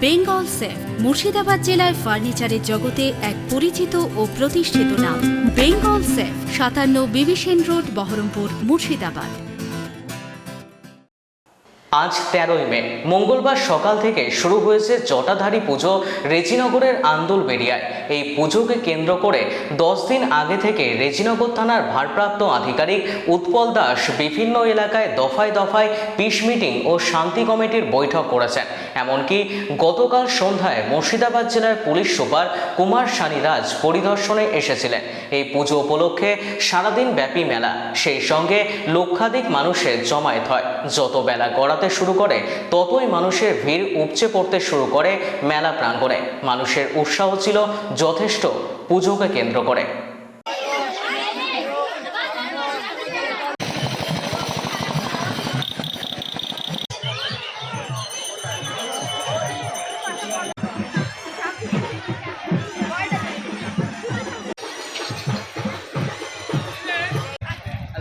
Bengal safe, Murshidabad জেলায় ফার্নিচারের জগতে এক পরিচিত ও প্রতিষ্ঠিত নাম। বেঙ্গল সেফ, সাতান্ন বিবিসেন রোড, বহরমপুর, মুর্শিদাবাদ। আজ তেরোই মে, মঙ্গলবার সকাল থেকে শুরু হয়েছে জটাধারী পুজো রেজিনগরের আন্দোলবেড়িয়ায়। এই পুজোকে কেন্দ্র করে দশ দিন আগে থেকে রেজিনগর থানার ভারপ্রাপ্ত আধিকারিক উৎপল দাস বিভিন্ন এলাকায় দফায় দফায় পিস মিটিং ও শান্তি কমিটির বৈঠক করেছেন। এমনকি গতকাল সন্ধ্যায় মুর্শিদাবাদ জেলার পুলিশ সুপার কুমার সানিরাজ পরিদর্শনে এসেছিলেন। এই পুজো উপলক্ষে সারাদিন ব্যাপী মেলা, সেই সঙ্গে লক্ষাধিক মানুষের জমায়েত হয়। যত বেলা গড়াতে শুরু করে, ততই মানুষের ভিড় উপচে পড়তে শুরু করে মেলা প্রাঙ্গণে। মানুষের উৎসাহ ছিল যথেষ্ট পুজোকে কেন্দ্র করে।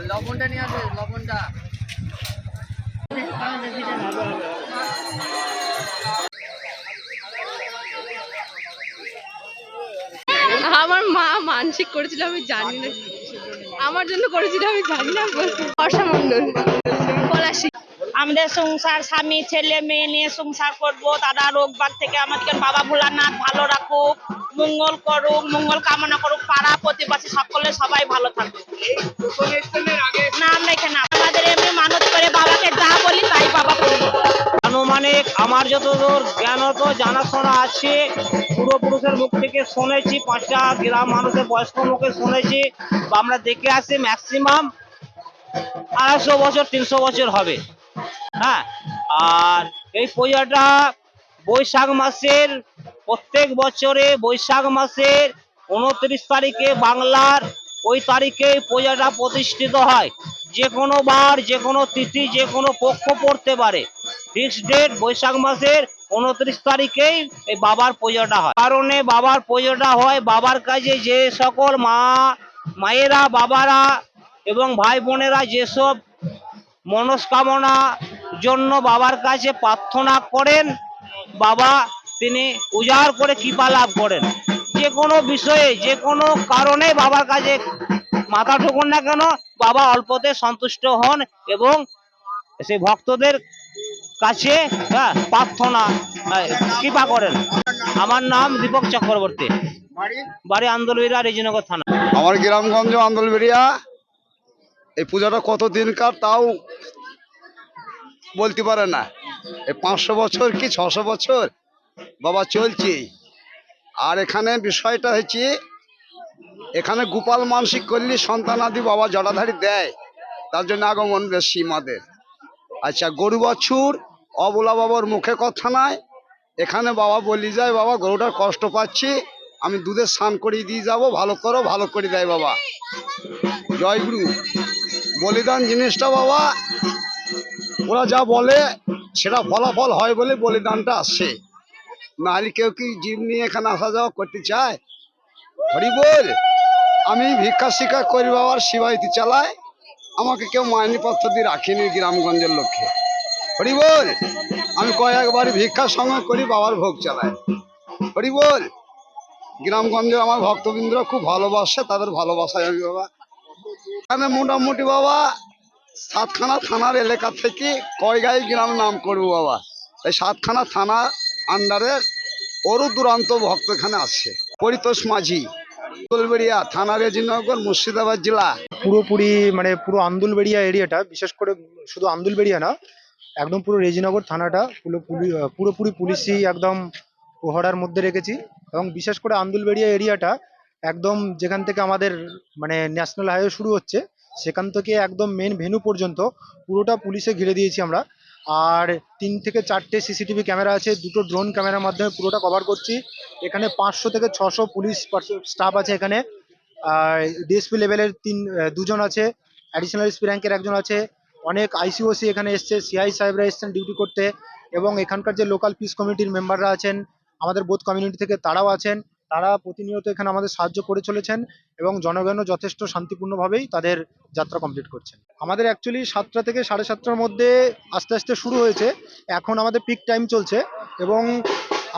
লবণটা নিয়ে আসবে লবণটা। মানসিক করেছিল আমি জানি না। আমার জন্য করেছিল আমি জানি না। বর্ষা মণ্ডল। পলাশি। আমাদের সংসার, স্বামী, ছেলে, মেয়ে নিয়ে সংসার করব। তারা রোগ বাগ থেকে আমাদেরকে বাবা ভোলানাথ ভালো রাখুক, মঙ্গল করুক, মঙ্গল কামনা করুক, পাড়া, প্রতিবাসী সকলে সবাই ভালো থাকুক। যতদূর জ্ঞানত জানাশোনা আছে। পূর্বপুরুষের মুখ থেকে শুনেছি, পাঁচটা গ্রাম মানুষের বয়স্ক মুখে শুনেছি। বা আমরা দেখে আসি ম্যাক্সিমাম আড়াইশো বছর, তিনশো বছর হবে। হ্যাঁ? আর এই পূজাটা বৈশাখ মাসের প্রত্যেক বছরে বৈশাখ মাসের উনত্রিশ তারিখে বাংলার ওই তারিখে পূজাটা প্রতিষ্ঠিত হয়। যে কোনো বার, যে কোনো তিথি, যে কোনো পক্ষ পড়তে পারে। ফিক্সড ডেট বৈশাখ মাসের উনত্রিশ তারিখেই এই বাবার পুজোটা হয়। কারণে বাবার পুজোটা হয় বাবার কাছে যে সকল মা, মায়েরা, বাবারা এবং ভাই বোনেরা যেসব মনস্কামনা জন্য বাবার কাছে প্রার্থনা করেন, বাবা তিনি উজাড় করে কৃপা লাভ করেন। যে কোনো বিষয়ে, যে কোনো কারণে বাবার কাছে মাথা ঠুকুন না কেন, বাবা অল্পতে সন্তুষ্ট হন এবং সেই ভক্তদের কাছে হ্যাঁ প্রার্থনা আহ, কৃপা করেন। আমার নাম দীপক চক্রবর্তী। বাড়ি? আন্দোলবিরা রেজিনগর থানা। আমার গ্রামগঞ্জ আন্দোলবেড়িয়া। এই পূজাটা কত দিনকার তাও বলতে পারে না। এই পাঁচশো বছর কি ছশো বছর? বাবা চলছে। আর এখানে বিষয়টা হচ্ছে এখানে গোপাল মানসিক করলে সন্তানাদি বাবা জটাধারী দেয়। তার জন্য আগমন বেশি মাদের। আচ্ছা গরু বাছুর অবলা বাবার মুখে কথা নাই। এখানে বাবা বলি যায়, বাবা, গরুটার কষ্ট পাচ্ছি, আমি দুধে স্নান করিয়ে দিয়ে যাব, ভালো করো, ভালো করে দেয় বাবা। জয় গুরু। বলিদান জিনিসটা বাবা, ওরা যা বলে, সেটা ফলাফল হয় বলে বলিদানটা আসে। নাহলে কেউ কি জীব নিয়ে এখানে আসা যাওয়া করতে চায়? হরি বল, আমি ভিক্ষা শিক্ষা করি বাবার শিবাইতি চালাই আমাকে কেউ মাইনি পত্র দিয়ে রাখিনি গ্রামগঞ্জের লক্ষ্যে হরি বল, আমি কয়েকবার ভিক্ষা সঙ্গে করি বাবার ভোগ চালাই হরি বল গ্রামগঞ্জে আমার ভক্তবৃন্দ খুব ভালোবাসে, তাদের ভালোবাসায় আমি বাবা। এখানে মোটামুটি বাবা, সাতখানা থানার এলাকা থেকে কয়গাই গ্রাম নাম করব বাবা। এই সাতখানা থানা আন্ডারে অরু দুরান্ত ভক্ত এখানে আছে। পরিতোষ মাঝি দোলবেড়িয়া থানা রেজিনগর, মুর্শিদাবাদ জেলা। পুরোপুরি মানে পুরো আন্দুলবেড়িয়া এরিয়াটা, বিশেষ করে শুধু আন্দুলবেড়িয়া না একদম পুরো রেজিনগর থানাটা পুরো পুরোপুরি পুলিশই একদম প্রহরার মধ্যে রেখেছি এবং বিশেষ করে আন্দুলবেড়িয়া এরিয়াটা একদম যেখান থেকে আমাদের মানে ন্যাশনাল হাইওয়ে শুরু হচ্ছে, সেখান থেকে একদম মেন ভেনু পর্যন্ত পুরোটা পুলিশে ঘিরে দিয়েছি আমরা। আর তিন থেকে চারটে সিসিটিভি ক্যামেরা আছে, দুটো ড্রোন ক্যামেরার মাধ্যমে পুরোটা কভার করছি। এখানে পাঁচশো থেকে ছশো পুলিশ স্টাফ আছে এখানে। আর ডিএসপি লেভেলের তিন দুজন আছে অ্যাডিশনাল এসপি র্যাঙ্কের একজন আছে। অনেক আইসিওসি এখানে এসছে সিআই সাহেবরা এসছেন ডিউটি করতে এবং এখানকার যে লোকাল পিস কমিটির মেম্বাররা আছেন, আমাদের বোধ কমিউনিটি থেকে তারাও আছেন, তারা প্রতিনিয়ত এখানে আমাদের সাহায্য করে চলেছেন এবং জনগণও যথেষ্ট শান্তিপূর্ণভাবেই তাদের যাত্রা কমপ্লিট করছেন। আমাদের অ্যাকচুয়ালি সাতটা থেকে সাড়ে সাতটার মধ্যে আস্তে আস্তে শুরু হয়েছে, এখন আমাদের পিক টাইম চলছে এবং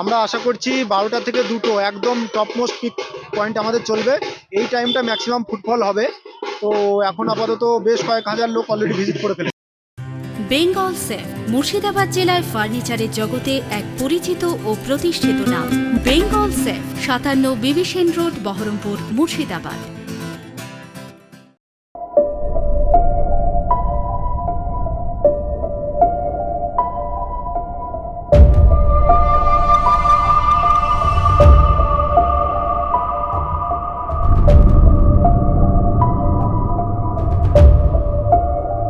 আমরা আশা করছি বারোটা থেকে দুটো, একদম টপ মোস্ট পিক পয়েন্ট আমাদের চলবে, এই টাইমটা ম্যাক্সিমাম ফুটফল হবে। তো এখন আপাতত বেশ কয়েক হাজার লোক অলরেডি ভিজিট করে ফেলেছে। বেঙ্গল সেফ মুর্শিদাবাদ জেলায় ফার্নিচারের জগতে এক পরিচিত ও প্রতিষ্ঠিত নাম। বেঙ্গল সেফ সাতান্ন বিবিসেন রোড, বহরমপুর, মুর্শিদাবাদ।